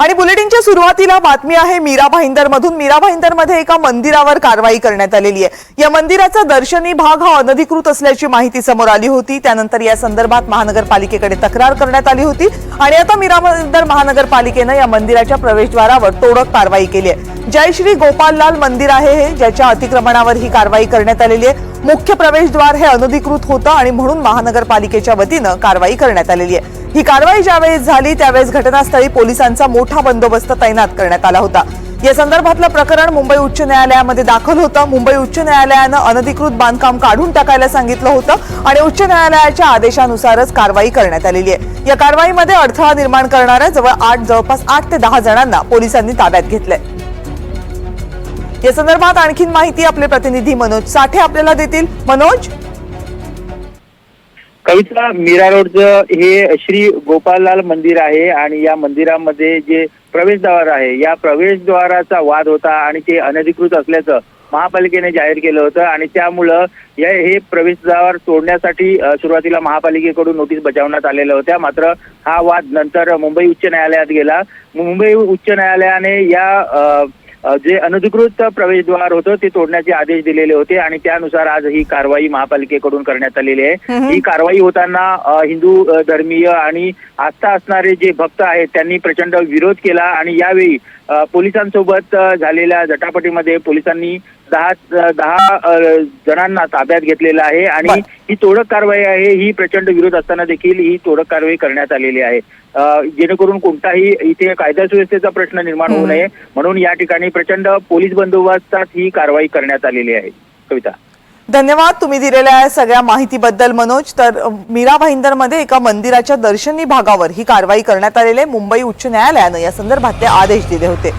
आणि बुलेटिनच्या सुरुवातीला बातमी आहे मीरा भाईंदर मधून मीरा भाईंदरमध्ये एका मंदिरावर कारवाई करण्यात आलेली आहे. या मंदिराचा दर्शनी भाग हा अनधिकृत असल्याची माहिती समोर आली होती. त्यानंतर या संदर्भात महानगरपालिकेकडे तक्रार करण्यात आली होती. आणि आता मीरा भाईंदर महानगरपालिकेनं या मंदिराच्या प्रवेशद्वारावर तोडक कारवाई केली आहे. जय श्री गोपाललाल मंदिर आहे हे ज्याच्या अतिक्रमणावर ही कारवाई करण्यात आलेली आहे. मुख्य प्रवेशद्वार हे अनधिकृत होतं आणि म्हणून महानगरपालिकेच्या वतीनं कारवाई करण्यात आलेली आहे. ही कारवाई ज्यावेळेस झाली त्यावेळेस घटनास्थळी पोलिसांचा मोठा बंदोबस्त तैनात करण्यात आला होता. या संदर्भातलं प्रकरण मुंबई उच्च न्यायालयामध्ये दाखल होतं. मुंबई उच्च न्यायालयानं अनधिकृत बांधकाम काढून टाकायला सांगितलं होतं आणि उच्च न्यायालयाच्या आदेशानुसारच कारवाई करण्यात आलेली आहे. या कारवाईमध्ये अडथळा निर्माण करणाऱ्या जवळ आठ जवळपास आठ ते दहा जणांना पोलिसांनी ताब्यात घेतलंय. या संदर्भात आणखीन माहिती आपले प्रतिनिधी मनोज साठे आपल्याला देतील. मनोज? कविता मीरा रोडचं हे श्री गोपाललाल मंदिर आहे आणि या मंदिरामध्ये जे प्रवेशद्वार आहे या प्रवेशद्वाराचा वाद होता आणि ते अनधिकृत असल्याचं महापालिकेने जाहीर केलं होतं आणि त्यामुळं या हे प्रवेशद्वार तोडण्यासाठी सुरुवातीला महापालिकेकडून नोटीस बजावण्यात आलेल्या होत्या. मात्र हा वाद नंतर मुंबई उच्च न्यायालयात गेला. मुंबई उच्च न्यायालयाने या जे अनधिकृत प्रवेशद्वार होतं ते तोडण्याचे आदेश दिलेले होते आणि त्यानुसार आज ही कारवाई महापालिकेकडून करण्यात आलेली आहे. ही कारवाई होताना हिंदू धर्मीय आणि आस्था असणारे जे भक्त आहेत त्यांनी प्रचंड विरोध केला आणि यावेळी पोलिसांसोबत झालेल्या झटापटीमध्ये पोलिसांनी दहा दहा जणांना ताब्यात घेतलेलं आहे आणि. ही तोडक कारवाई आहे ही प्रचंड विरोध असताना देखील ही तोडक कारवाई करण्यात आलेली आहे. जेणेकरून कोणताही इथे कायदा सुव्यवस्थेचा प्रश्न निर्माण होऊ. नये म्हणून या ठिकाणी प्रचंड पोलीस बंदोबस्तात ही कारवाई करण्यात आलेली आहे. कविता. धन्यवाद तुम्ही दिलेल्या सगळ्या माहितीबद्दल मनोज. तर मीरा भाईंदरमध्ये एका मंदिराच्या दर्शनी भागावर ही कारवाई करण्यात आलेली आहे. मुंबई उच्च न्यायालयानं या संदर्भातले आदेश दिले होते.